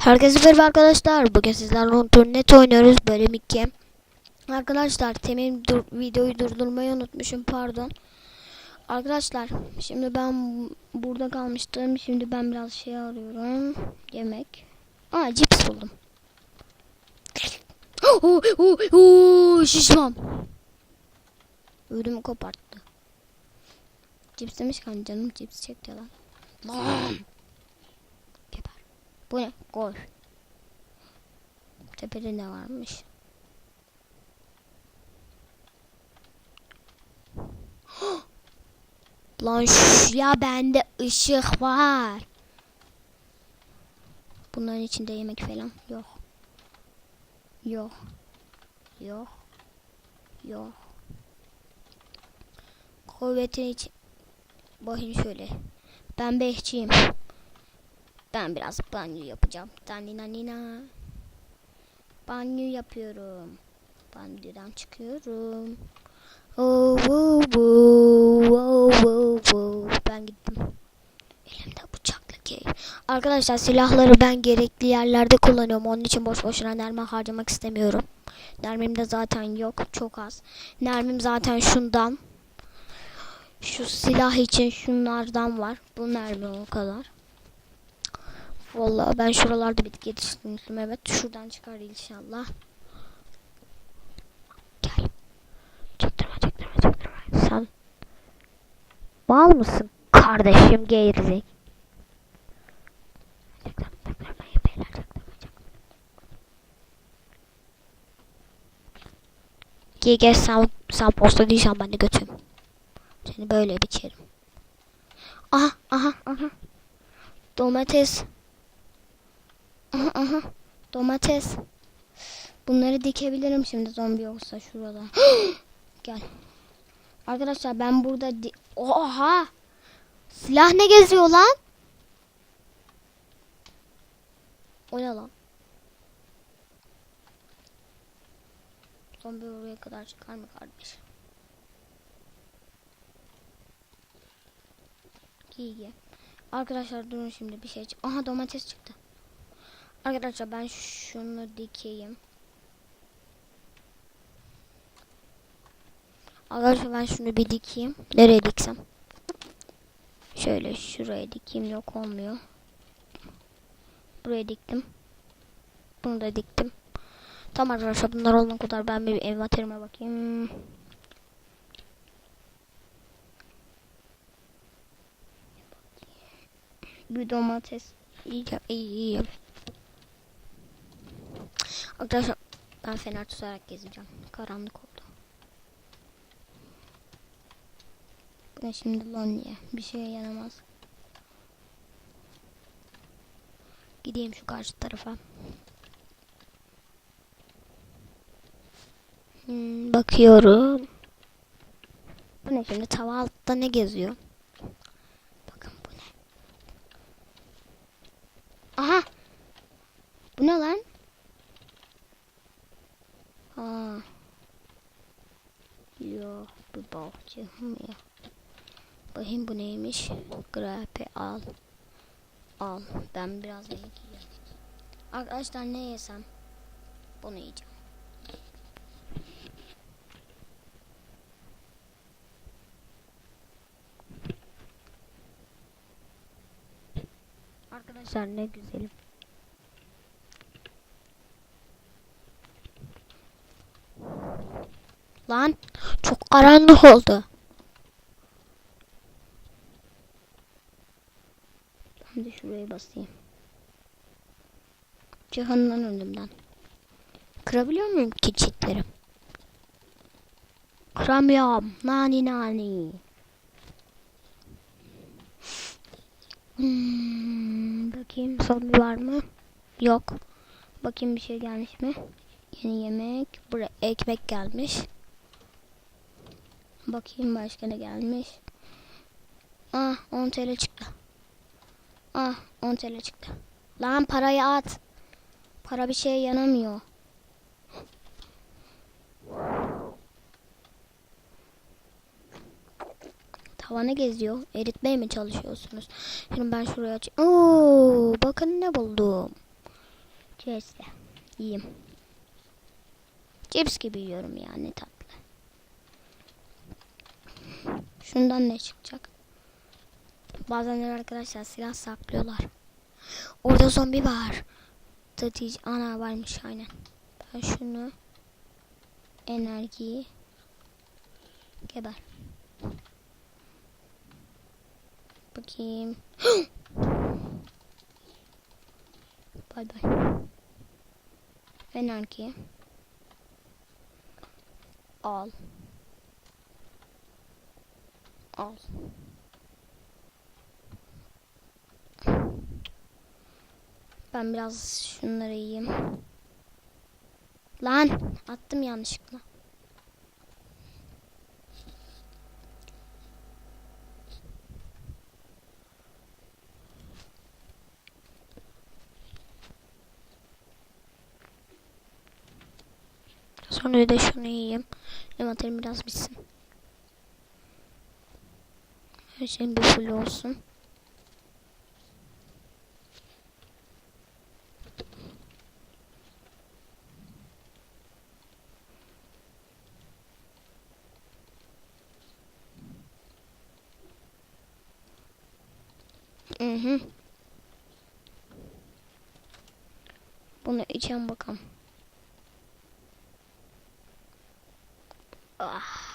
Herkese merhaba arkadaşlar. Bugün sizlerle Turnet oynuyoruz bölüm 2. Arkadaşlar temin dur videoyu durdurmayı unutmuşum pardon. Arkadaşlar şimdi ben burada kalmıştım. Şimdi ben biraz şey arıyorum. Yemek. Aa cips buldum. Oo, oo, oo, şişman. Ödümü koparttı. Cips demişken canım cips çekti lan. Bu ne? Gol. Tepede ne varmış? Lan ya bende ışık var. Bunların içinde yemek falan yok. Yok. Yok. Yok. Kuvvetin için. Bakayım şöyle. Ben behçiyim. Ben biraz banyo yapacağım. Danina nina. Banyo yapıyorum. Banyodan çıkıyorum. Oh, oh, oh, oh, oh, oh. Ben gittim. Elimde bıçakla gel. Arkadaşlar silahları ben gerekli yerlerde kullanıyorum. Onun için boş boşuna mermi harcamak istemiyorum. Mermim de zaten yok. Çok az. Mermim zaten şundan. Şu silah için şunlardan var. Bu mermi o kadar. Vallahi ben şuralarda bitki yetiştirmiştim evet. Şuradan çıkar inşallah. Gel. Çektirme çektirme çektirme. Sen mal mısın kardeşim gerizek? Gel gel sen, sen posta değilsen ben de götürüm. Seni böyle biçerim. Aha aha aha. Domates. Aha aha. Domates. Bunları dikebilirim şimdi zombi yoksa şurada. Gel. Arkadaşlar ben burada di Oha! Silah ne geziyor lan? O ne lan? Zombi oraya kadar çıkar mı kardeş? İyi iyi. Arkadaşlar durun şimdi bir şey çık. Aha domates çıktı. Arkadaşlar ben şunu dikeyim. Arkadaşlar ben şunu bir dikeyim. Nereye diksem? Şöyle şuraya dikeyim yok olmuyor. Buraya diktim. Bunu da diktim. Tamam arkadaşlar bunlar olana kadar ben bir envanterime bakayım. Bir domates. İyi iyi iyi. Arkadaşlar ben fener tutarak gezeceğim. Karanlık oldu. Bu ne şimdi lan niye? Bir şeye yaramaz. Gideyim şu karşı tarafa. Hmm, bakıyorum. Bu ne şimdi? Tava altta ne geziyor? Bakın bu ne? Aha! Bu ne lan? Ha. Yok ya? Bakayım bu neymiş? Grape al. Al. Ben biraz yemek yiyeyim. Arkadaşlar ne yesem? Bunu yiyeceğim. Arkadaşlar ne güzelim. Lan çok karanlık oldu. De şuraya basayım. Cihan'dan önümden. Kırabiliyor muyum ki çitleri? Kıramıyorum. Nani nani. Hmm, bakayım zombi var mı? Yok. Bakayım bir şey gelmiş mi? Yeni yemek. Buraya ekmek gelmiş. Bakayım başka ne gelmiş. Ah 10 TL çıktı. Ah 10 TL çıktı. Lan parayı at. Para bir şeye yanamıyor. Tavana geziyor. Eritmeye mi çalışıyorsunuz? Şimdi ben şuraya aç. Oo, bakın ne buldum. Cipsle. Yiyeyim. Cips gibi yiyorum ya ne tatlı. Şundan ne çıkacak? Bazenler arkadaşlar silah saklıyorlar. Orada zombi var. Tatiç ana varmış aynen. Ben şunu enerjiyi geber. Bakayım. bay bay. Enerji. Al. Al. Ben biraz şunları yiyeyim. Lan attım yanlışlıkla. Sonra da şunu yiyeyim. Envanterim biraz bitsin. Her şeyin bir full olsun. Hı hı. Bunu içen bakalım. Ah.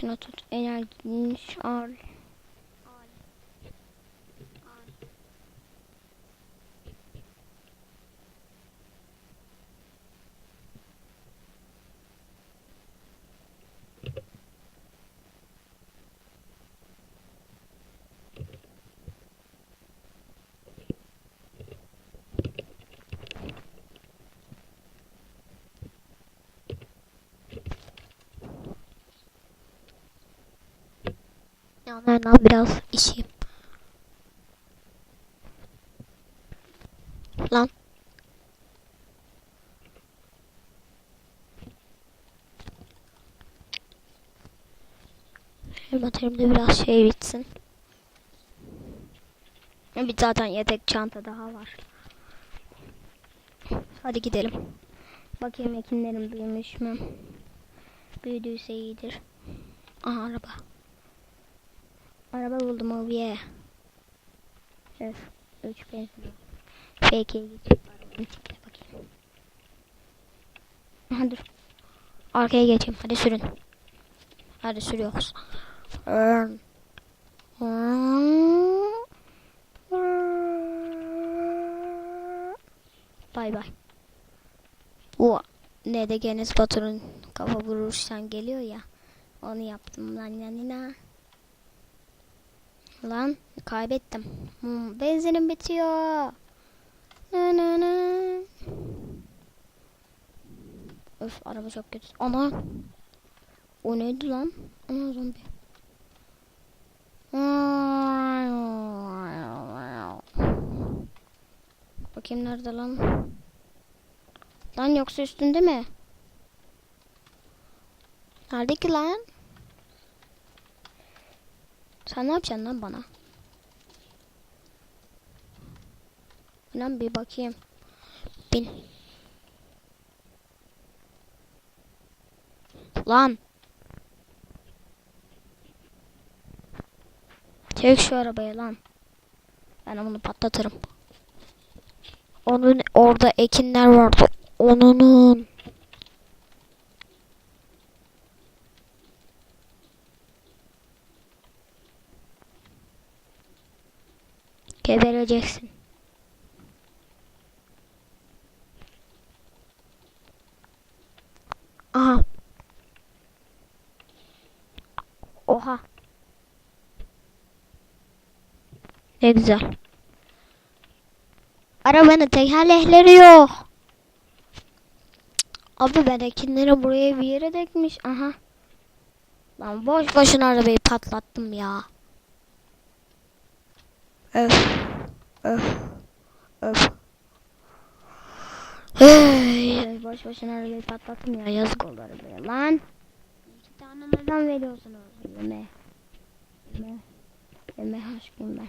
Şunu tut. Enerjini al. Yanlarından biraz içeyim. Lan. Envanterimde biraz şey bitsin. Bir zaten yedek çanta daha var. Hadi gidelim. Bakayım ekinlerim büyümüş mü? Büyüdüyse iyidir. Aha araba. Araba buldum abiye. Öf. Üç benzin. Fake'e tipine bakayım. Aha dur. Arkaya geçeyim. Hadi sürün. Hadi sürüyoruz. Bay bay. Bu ne de Enes Batur'un kafa vurursan geliyor ya. Onu yaptım lan yanına. Lan kaybettim. Hmm, benzinim bitiyor. Na na na. Öf araba çok kötü. Ana. O neydi lan? Ana zombi. Bakayım nerede lan? Lan yoksa üstünde mi? Nerede ki lan? Sen ne yapacaksın lan bana? Lan bir bakayım. Bin. Lan. Çek şu arabayı lan. Ben bunu patlatırım. Onun orada ekinler vardı. Onunun. Gebereceksin. Aha. Oha. Ne güzel. Arabanın tekerlekleri yok. Abi ben ekinleri buraya bir yere dikmiş. Aha. Lan boş boşuna arabayı patlattım ya. Öf. Öf. Hey, boş boşuna arabayı patlattım ya. Yazık oldu arabaya lan. İki tane neden veriyorsunuz? Yeme. Yeme. Yeme aşkım ben.